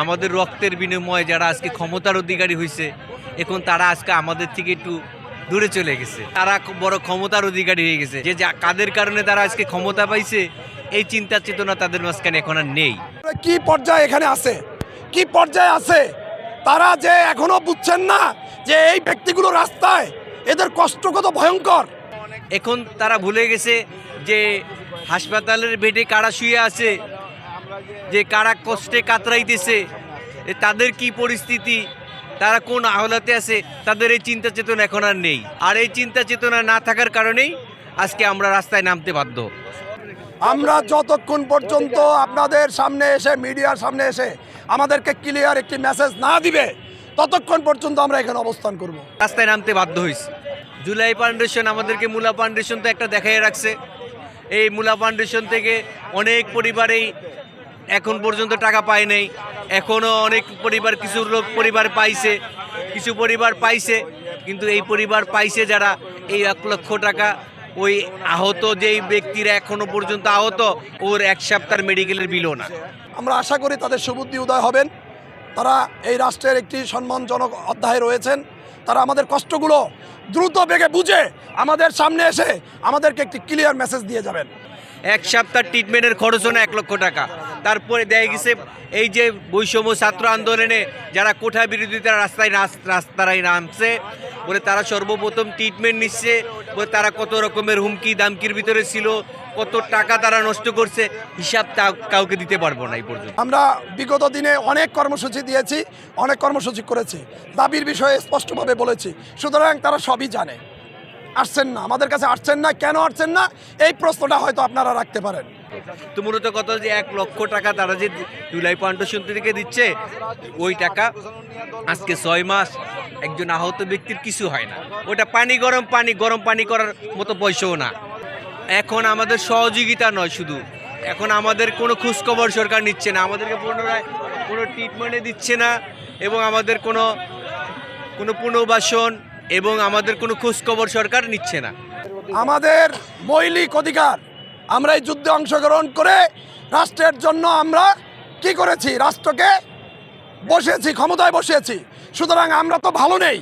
আমাদের রক্তের বিনিময়ে যারা আজকে ক্ষমতার অধিকারী হয়েছে এখন তারা আজকে আমাদের থেকে একটু দূরে চলে গেছে। তারা বড় ক্ষমতার অধিকারী হয়ে গেছে। যে কাদের কারণে তারা আজকে ক্ষমতা পাইছে এই চিন্তা চেতনা তাদের মাঝখানে এখন আর নেই। কি পর্যায়ে এখানে আছে? কি পর্যায়ে আছে? তারা যে এখনও বুঝছেন না যে এই ব্যক্তিগুলো রাস্তায় এদের কষ্ট কত ভয়ঙ্কর। এখন তারা ভুলে গেছে যে হাসপাতালের বেডে কারা শুয়ে আছে যে কারা কষ্টে কাতরাইতেছে তাদের কি পরিস্থিতি? তারা কোন আহলাতে আছে? তাদের এই চিন্তা চেতনা এখন আর নেই। আর এই চিন্তা চেতনা না থাকার কারণেই আজকে আমরা রাস্তায় নামতে বাধ্য। আমরা যতক্ষণ পর্যন্ত আপনাদের সামনে এসে মিডিয়ার সামনে এসে আমাদেরকে ক্লিয়ার একটি মেসেজ না দিবে ততক্ষণ পর্যন্ত আমরা এখানে অবস্থান করব। রাস্তায় নামতে বাধ্য হয়েছি জুলাই ফাউন্ডেশন আমাদেরকে মূলা ফাউন্ডেশন তো একটা দেখাই রাখছে। এই মূলা ফাউন্ডেশন থেকে অনেক পরিবারেই এখন পর্যন্ত টাকা পায় নাই। এখনও অনেক পরিবার, কিছু লোক পরিবার পাইছে, কিছু পরিবার পাইছে, কিন্তু এই পরিবার পাইছে যারা, এই এক লক্ষ টাকা, ওই আহত যেই ব্যক্তিরা এখনও পর্যন্ত আহত, ওর এক সপ্তাহ মেডিকেলের বিলও না। আমরা আশা করি তাদের সুবুদ্ধি উদয় হবেন। তারা এই রাষ্ট্রের একটি সম্মানজনক অধ্যায় রয়েছেন। তারা আমাদের কষ্টগুলো দ্রুত বেগে বুঝে আমাদের সামনে এসে আমাদেরকে একটি ক্লিয়ার মেসেজ দিয়ে যাবেন। এক সপ্তাহ ট্রিটমেন্টের খরচও না এক লক্ষ টাকা। তারপরে দেখা গেছে এই যে বৈষম্য ছাত্র আন্দোলনে যারা কোঠা বিরোধিতা রাস্তায় রাস- রাস্তায় নামছে। বলে তারা সর্বপ্রথম ট্রিটমেন্ট নিচ্ছে। বলে তারা কত রকমের হুমকি দামকির ভিতরে ছিল, কত টাকা তারা নষ্ট করছে, হিসাব তা- কাউকে দিতে পারব না এই পর্যন্ত। আমরা বিগত দিনে অনেক কর্মসূচি দিয়েছি, অনেক কর্মসূচি করেছি। দাবির বিষয়ে স্পষ্টভাবে বলেছি। সুতরাং তারা সবই জানে। আসছেন না। আমাদের কাছে আসছেন না, কেন আসছেন না? এই প্রশ্নটা হয়তো আপনারা রাখতে পারেন। তো মূলত কথা যে এক লক্ষ টাকা তারা যে জুলাই ফাউন্ডেশন থেকে দিচ্ছে, ওই টাকা আজকে ছয় মাস একজন আহত ব্যক্তির কিছু হয় না। ওটা পানি গরম পানি গরম, পানি করার মতো পয়সাও না। এখন আমাদের সহযোগিতা নয় শুধু। এখন আমাদের কোনো খোঁজখবর সরকার নিচ্ছে না। আমাদেরকে পুনরায় কোনো ট্রিটমেন্টে দিচ্ছে না এবং আমাদের কোনো কোনো পুনর্বাসন এবং আমাদের কোনো খোঁজখবর সরকার নিচ্ছে না। আমাদের মৌলিক অধিকার, আমরা এই যুদ্ধে অংশগ্রহণ করে রাষ্ট্রের জন্য আমরা কি করেছি? রাষ্ট্রকে বসেছি ক্ষমতায় বসিয়েছি। সুতরাং আমরা তো ভালো নেই।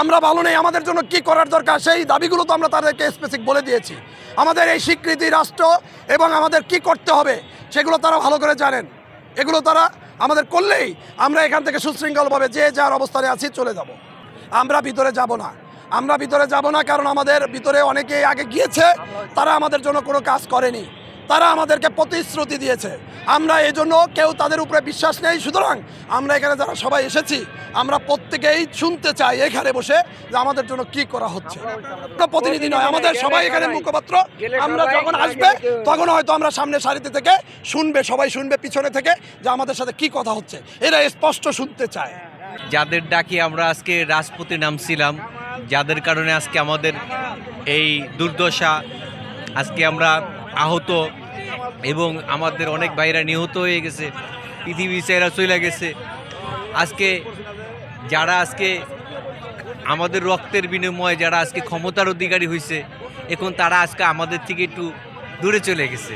আমরা ভালো নেই, আমাদের জন্য কি করার দরকার? সেই দাবিগুলো তো আমরা তাদেরকে স্পেসিফিক বলে দিয়েছি। আমাদের এই স্বীকৃতি রাষ্ট্র এবং আমাদের কি করতে হবে, সেগুলো তারা ভালো করে জানেন। এগুলো তারা আমাদের করলেই আমরা এখান থেকে সুশৃঙ্খলভাবে যে যার অবস্থানে আছি চলে যাব। আমরা ভিতরে যাব না। আমরা ভিতরে যাব না কারণ আমাদের ভিতরে অনেকে আগে গিয়েছে, তারা আমাদের জন্য কোনো কাজ করেনি। তারা আমাদেরকে প্রতিশ্রুতি দিয়েছে। আমরা এই জন্য কেউ তাদের উপরে বিশ্বাস নেই। সুতরাং আমরা এখানে যারা সবাই এসেছি, আমরা প্রত্যেকেই শুনতে চাই এখানে বসে যে আমাদের জন্য কি করা হচ্ছে। প্রতিনিধি নয়, আমাদের সবাই এখানে মুখপাত্র। আমরা যখন আসবে, তখন হয়তো আমরা সামনে সারিতে থেকে শুনবে, সবাই শুনবে পিছনে থেকে যে আমাদের সাথে কি কথা হচ্ছে। এরা স্পষ্ট শুনতে চায়। যাদের ডাকে আমরা আজকে রাজপথে নামছিলাম, যাদের কারণে আজকে আমাদের এই দুর্দশা, আজকে আমরা আহত এবং আমাদের অনেক ভাইরা নিহত হয়ে গেছে, পৃথিবী চেরা চলে গেছে। আজকে যারা আজকে আমাদের রক্তের বিনিময়ে যারা আজকে ক্ষমতার অধিকারী হয়েছে এখন তারা আজকে আমাদের থেকে একটু দূরে চলে গেছে।